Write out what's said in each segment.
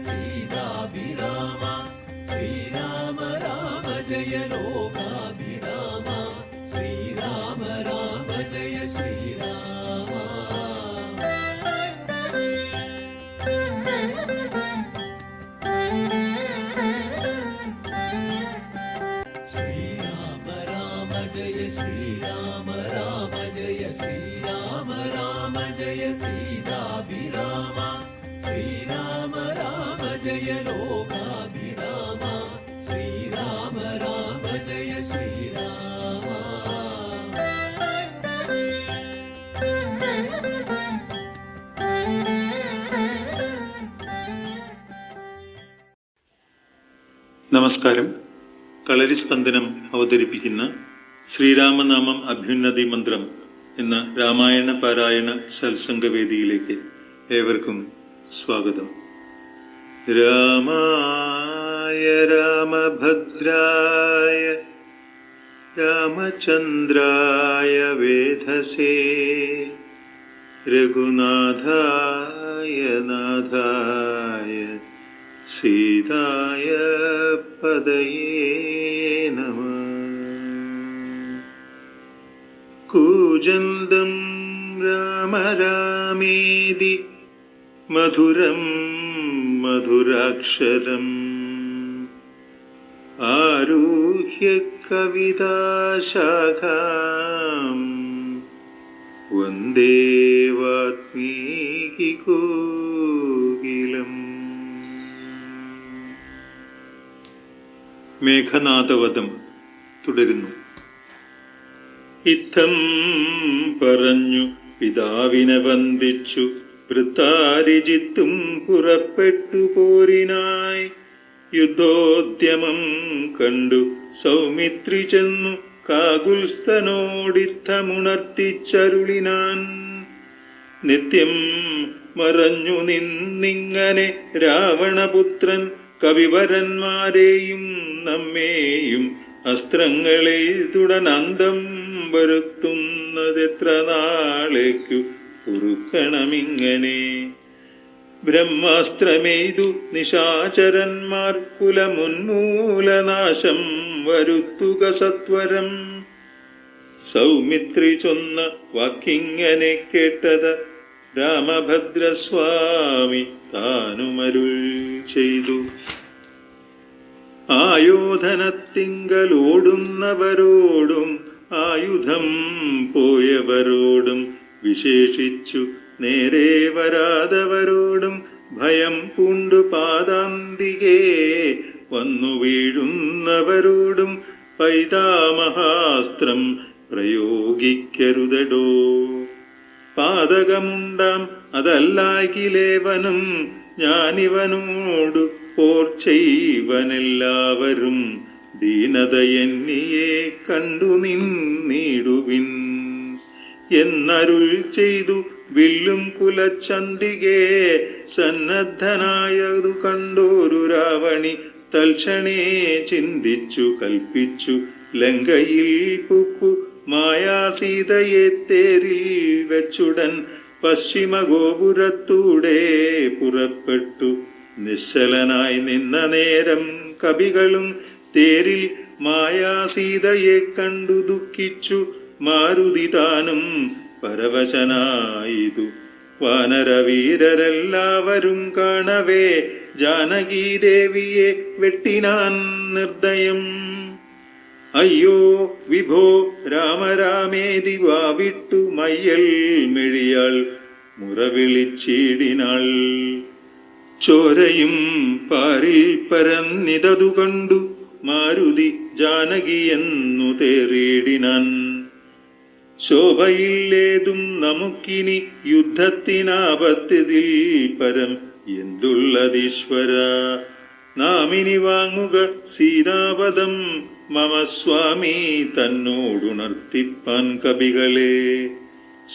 ജയ സീതാഭിരാമ ശ്രീരാമ രാമ ജയ ലോകാഭിരാമ ശ്രീരാമ രാമ ജയ ശ്രീരാമ ശ്രീരാമ രാമ ജയ ശ്രീരാമ രാമ ജയ ശ്രീരാമ രാമ ജയ സീതാഭിരാമ ശ്രീരാമ രാമ ജയ ശ്രീരാമ. നമസ്കാരം. കളരി സ്പന്ദനം അവതരിപ്പിക്കുന്ന ശ്രീരാമനാമം അഭ്യുന്നതി മന്ത്രം എന്ന രാമായണ പാരായണ സത്സംഗവേദിയിലേക്ക് ഏവർക്കും സ്വാഗതം. രാമായ രാമഭദ്രായ രാമചന്ദ്രായ വേധസേ രഘുനാഥായ നാഥായ സീതായ പദയേ നമ. കൂജന്തം രാമ രാമേതി മധുരം മധുരാക്ഷരം. ആരുഹ്യ കവിതാശാഖാം വന്ദേവാത്മീകി കോകിലം മേഘനാഥവധം തുടരുന്നു. ഇത്തം പറഞ്ഞു പിതാവിനെ വന്ദിച്ചു. വൃത്താരിജിത്തും പുറപ്പെട്ടു പോരിനായി യുദ്ധോദ്യമം കണ്ടു. സൗമിത്രി ചെന്നു കാകുൽസ്ഥനോടിത്തമുണർത്തിച്ചരുളിനാൻ നിത്യം മറഞ്ഞു നിന്നിങ്ങനെ രാവണപുത്രൻ കവിവരന്മാരെയും നമ്മേയും അസ്ത്രങ്ങളെ തുടനന്തം വരുത്തുന്നതെത്ര നാളേക്കു പൊറുക്കണമിങ്ങനെ ബ്രഹ്മാസ്ത്രമെയ്തു നിശാചരന്മാർ കുലമുന്മൂലനാശം വരുത്തുക സത്വരം. സൗമിത്രി ചൊന്ന വാക്കിങ്ങനെ കേട്ടത് രാമഭദ്രസ്വാമി താനുമരുൾ ചെയ്തു. ആയോധനത്തിങ്കലോടുന്നവരോടും ആയുധം പോയവരോടും വിശേഷിച്ചു. നേരെ വരാതവരോടും ഭയം പൂണ്ടു പാതാന്തികേ വന്നു വീഴുന്നവരോടും പൈതാമഹാസ്ത്രം പ്രയോഗിക്കരുതടോ. പാതകമുണ്ടാം അതല്ലാകിലേവനും ഞാനിവനോടു പോർ ചെയ്വനെല്ലാവരും ദീനതയെന്നിയെ കണ്ടു നിന്നിടുവിൻ. എന്നരുൾ ചെയ്തു വില്ലും കുലച്ചന്തികേ. സന്നദ്ധനായതു കണ്ടോരു രാവണി തൽക്ഷണേ ചിന്തിച്ചു കൽപ്പിച്ചു. ലങ്കയിൽ പുക്കു മായാസീതയെ തേരിൽ വെച്ചുടൻ പശ്ചിമ ഗോപുരത്തൂടെ പുറപ്പെട്ടു. നിശ്ചലനായി നിന്ന നേരം കവികളും തേരിൽ മായാസീതയെ കണ്ടു ദുഃഖിച്ചു. മാരുതി താനും പരവശനായിതു. വാനരവീരരെല്ലാവരും കാണവേ ജാനകീദേവിയെ വെട്ടിനാൻ നിർദ്ദയം. അയ്യോ വിഭോ രാമരാമേതി വാവിട്ടു മയ്യൽ മെഴിയാൾ മുറവിളിച്ചിടിനാൾ. ചോരയും പാരിൽ പരന്നിതതു കണ്ടു മാരുതി ജാനകിയെന്നു തേറിയിടിനാൻ ശോഭയില്ലേതും നമുക്കിനി യുദ്ധത്തിനാപത്തതിൽ പരം എന്തുള്ളതീശ്വര? നാമിനി വാങ്ങുക സീതാപദം മമ സ്വാമി തന്നോടുണർത്തിപ്പാൻ കവികളെ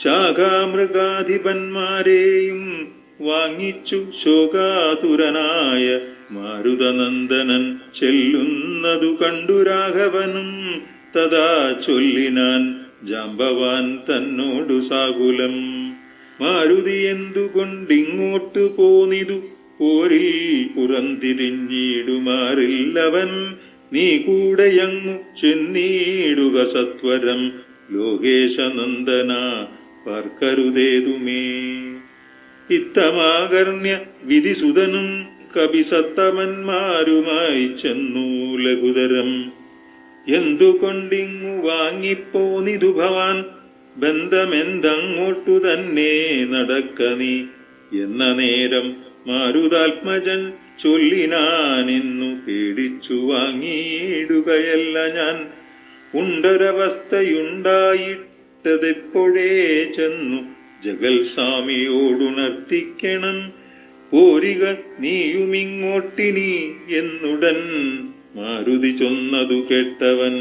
ശാഖാമൃഗാധിപന്മാരെയും വാങ്ങിച്ചു ശോകാതുരനായ മാരുതനന്ദനൻ ചെല്ലുന്നതു കണ്ടു രാഘവനും തഥാ ചൊല്ലിനാൻ ജാമ്പവാൻ തന്നോടു സാകുലം. മാരുതി എന്തുകൊണ്ടിങ്ങോട്ട് പോന്നിതു? പോരിൽ പുറംതിരിഞ്ഞിടുമാറില്ലവൻ നീ കൂടെയങ്ങു ചെന്നിടുക സത്വരം. ലോകേശനന്ദന പാർക്കരുതേതുമേ. ഇത്തമാകർണ്യ വിധിസുതനും കവിസത്തമന്മാരുമായി ചെന്നു ലഘുതരം. എന്തുകൊണ്ടിങ്ങു വാങ്ങിപ്പോന്നിതു ഭവാൻ? ബന്ധമെന്തങ്ങോട്ടു തന്നെ നടക്ക നീ? എന്ന നേരം മാരുതാത്മജൻ ചൊല്ലിനാനിന്നു പേടിച്ചു വാങ്ങിയിടുകയല്ല ഞാൻ. ഉണ്ടൊരവസ്ഥയുണ്ടായിട്ടതെപ്പോഴേ ചെന്നു? ജഗൽ സ്വാമിയോടുണർത്തിക്കണം പോരിക നീയുമിങ്ങോട്ടിനി എന്നുടൻ മാരുതി ചൊന്നതു കേട്ടവൻ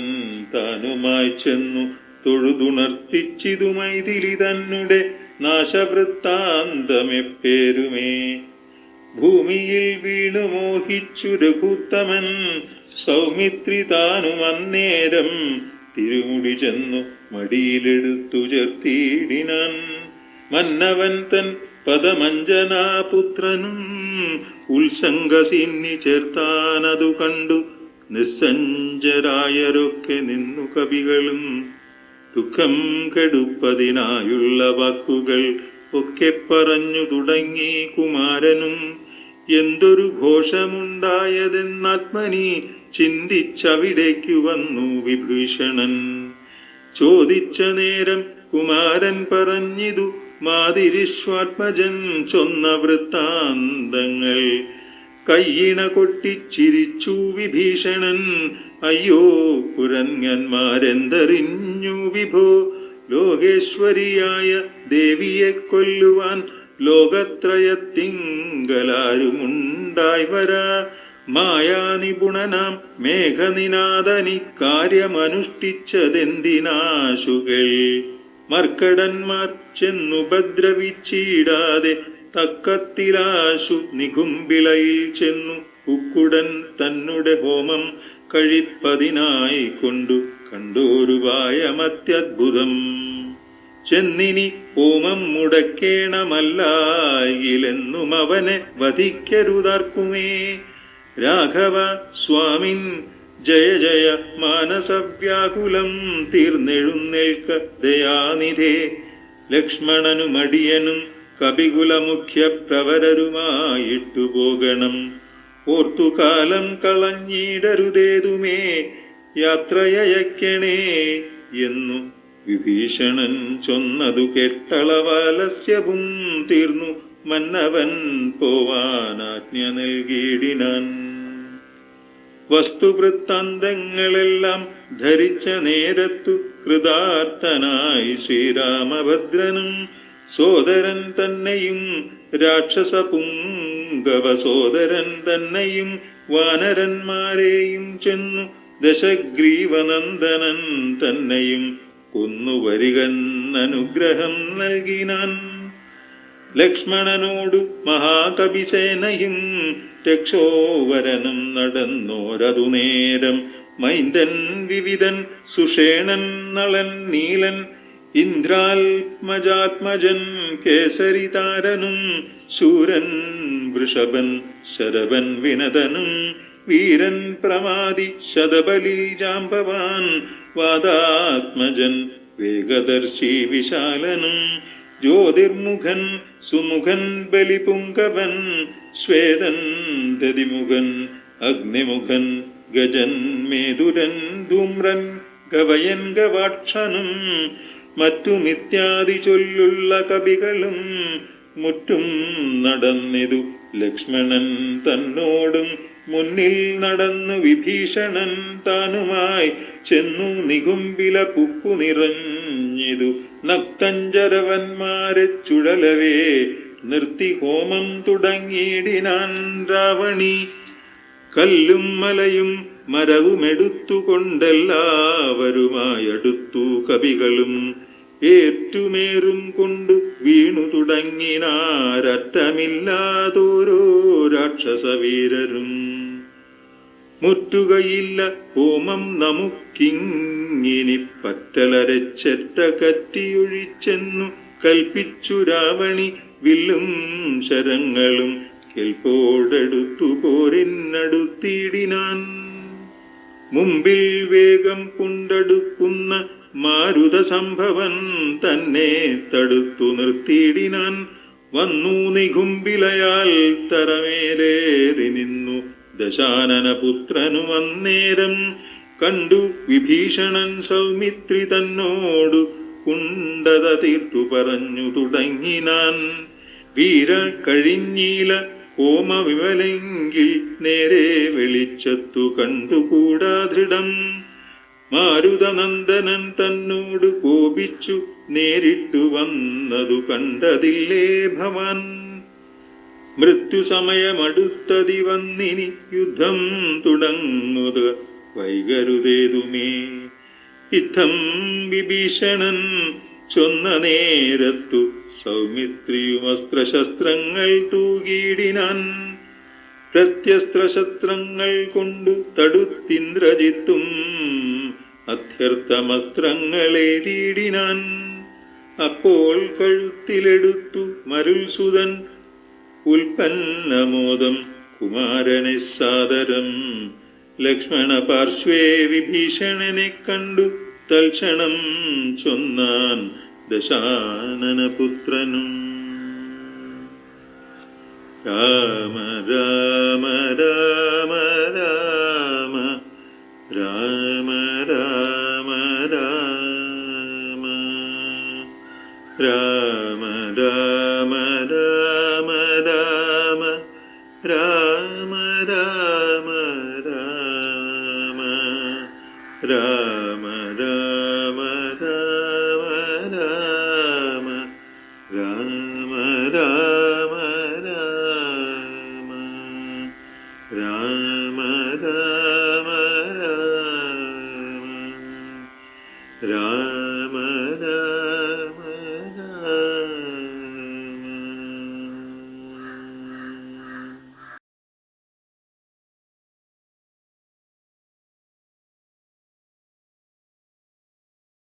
താനുമായി ചെന്നു തൊഴുതുണർത്തിച്ചിതു മൈതിലി തന്നെ നാശവൃത്താന്തമെപ്പേരുമേ ഭൂമിയിൽ വീണു മോഹിച്ചു രഘുത്തമൻ സൗമിത്രി താനും അന്നേരം തിരുമുടി ചെന്നു മടിയിലെടുത്തു ചേർത്തിയിടിനാൻ മന്നവൻ തൻ പദമഞ്ജനാപുത്രനും ഉത്സംഗസിന്നി ചേർത്താനതു കണ്ടു നിസ്സഞ്ജരായരൊക്കെ നിന്നു കവികളും ദുഃഖം കെടുപ്പതിനായുള്ള വാക്കുകൾ ഒക്കെ പറഞ്ഞു തുടങ്ങി കുമാരനും. എന്തൊരു ഘോഷമുണ്ടായതെന്നാത്മനി ചിന്തിച്ചവിടേക്കു വന്നു വിഭീഷണൻ. ചോദിച്ച നേരം കുമാരൻ പറഞ്ഞിതു മാതിരിശ്വാത്മജൻ ചൊന്ന വൃത്താന്തങ്ങൾ കയ്യിണ കൊട്ടിച്ചിരിച്ചു വിഭീഷണൻ. അയ്യോ കുരങ്ങന്മാരെന്തറിഞ്ഞു വിഭോ? ലോകേശ്വരിയായ ദേവിയെ കൊല്ലുവാൻ ലോകത്രയത്തിങ്കലാരുമുണ്ടായി വരാ. മായാനിപുണനാം മേഘനിനാഥനി കാര്യമനുഷ്ഠിച്ചതെന്തിനാശുകൾ? മർക്കടന്മാർ ചെന്നുപദ്രവിച്ചിടാതെ തക്കത്തിലാശു നികുംബിളയിൽ ചെന്നു. ഉക്കുടൻ തന്നുടെ ഹോമം കഴിപ്പതിനായി കൊണ്ടു കണ്ടോരുപായമത്യദ്ഭുതം ചെന്നിനി ഹോമം മുടക്കേണമല്ലായിലെന്നും അവനെ വധിക്കരുതാർക്കുമേ. രാഘവ സ്വാമിൻ ജയ ജയ മാനസവ്യാകുലം തീർന്നെഴുന്നേൽക്ക ദയാനിധേ. ലക്ഷ്മണനും അടിയനും കപികുലമുഖ്യ പ്രവരരുമായിട്ടു പോകണം. ഓർത്തുകാലം കളഞ്ഞിടരുതേതുമേ യാത്രയക്കണേ എന്നു വിഭീഷണൻ ചൊന്നതു കെട്ടളവാലസ്യവും തീർന്നു മന്നവൻ പോവാൻ ആജ്ഞ നൽകിയിടിനാൻ. വസ്തുവൃത്താന്തങ്ങളെല്ലാം ധരിച്ച നേരത്തു കൃതാർത്ഥനായി ശ്രീരാമഭദ്രനും സോദരൻ തന്നെയും രാക്ഷസ പുങ്കവ സോദരൻ തന്നെയും വാനരന്മാരെയും ചെന്നു ദശഗ്രീവനന്ദനൻ തന്നെയും കൊന്നുവരികന്നനുഗ്രഹം നൽകിനാൻ. ലക്ഷ്മണനോടു മഹാകവിസേനയും രക്ഷോവരനും നടന്നോരതു നേരം മൈന്ദൻ വിവിധൻ സുഷേണൻ നളൻ നീലൻ ഇന്ദ്രാത്മജാത്മജൻ കേസരിതാരനും ശൂരൻ വൃഷഭൻ ശരവൻ വിനതനും വീരൻ പ്രമാതി ശതബലി ജാമ്പവാൻ വാദാത്മജൻ വേഗദർശി വിശാലനും ജ്യോതിർമുഖൻ സുമുഖൻ ബലിപുങ്കവൻ ശ്വേതൻ ദതിമുഖൻ അഗ്നിമുഖൻ ഗജൻ മേതുരൻ ധൂമ്രൻ ഗവയൻ ഗവാക്ഷനും മറ്റുമിത്യാദി ചൊല്ലുള്ള കവികളും മുറ്റും നടന്നിതു ലക്ഷ്മണൻ തന്നോടും. മുന്നിൽ നടന്നു വിഭീഷണൻ താനുമായി ചെന്നു നികുമ്പില പുക്കു നിറഞ്ഞിതു. നക്തഞ്ചരവന്മാരെ ചുഴലവേ നിർത്തി ഹോമം തുടങ്ങിയിടിനാൻ രാവണി. കല്ലും മലയും മരവുമെടുത്തുകൊണ്ടെല്ലാവരുമായടുത്തു കവികളും ഏറ്റുമേറും കൊണ്ട് വീണു തുടങ്ങിനാരറ്റമില്ലാതോരോ രാക്ഷസവീരരും. മുറ്റുകയില്ല ഹോമം നമുക്കിങ്ങിനി പറ്റലരച്ചെറ്റ കറ്റിയൊഴിച്ചെന്നു കൽപ്പിച്ചു രാവണി വില്ലും ശരങ്ങളും. കേൾപ്പോടെടുത്തു പോരിനടുത്തിടിനാൻ മുമ്പിൽ വേഗം കൊണ്ടടുക്കുന്ന മാരുത സംഭവൻ തന്നെ തടുത്തു നിർത്തിയിടിനാൻ വന്നു നികുമ്പിലയാൽ തറമേലേറി നിന്നു. ദശാനന പുത്രനു അന്നേരം കണ്ടു വിഭീഷണൻ സൗമിത്രി തന്നോടു കുണ്ടത തീർത്തു പറഞ്ഞു തുടങ്ങിനാൻ. വീര കഴിഞ്ഞീല ഓമ വിമലെങ്കിൽ നേരെ വെളിച്ചത്തു കണ്ടുകൂടാ ദൃഢം. മാരുതനന്ദനൻ തന്നോട് കോപിച്ചു നേരിട്ടു വന്നതു കണ്ടതില്ലേ ഭവൻ. മൃത്യുസമയമടുത്തതി വന്നിനി യുദ്ധം തുടങ്ങുക വൈകരുതേതുമേ. ഇത്തം വിഭീഷണൻ ചൊന്ന നേരത്തു സൗമിത്രിയും അസ്ത്രശസ്ത്രങ്ങൾ തൂകിയിടിനാൻ. പ്രത്യസ്ത്രശസ്ത്രങ്ങൾ കൊണ്ടു തടുത്തിന്ദ്രജിത്തും അത്യർത്ഥമസ്ത്രങ്ങളേതിയിടിനാൻ അപ്പോൾ കഴുത്തിലെടുത്തു മരുൾസുതൻ ഉൽപ്പന്നമോദം കുമാരനെ സാദരം ലക്ഷ്മണ പാർശ്വേ വിഭീഷണനെ കണ്ടു തൽക്ഷണം ചൊന്നാൻ ദശാനനപുത്രനും. രാമ രാമ രാമ രാമ രാമ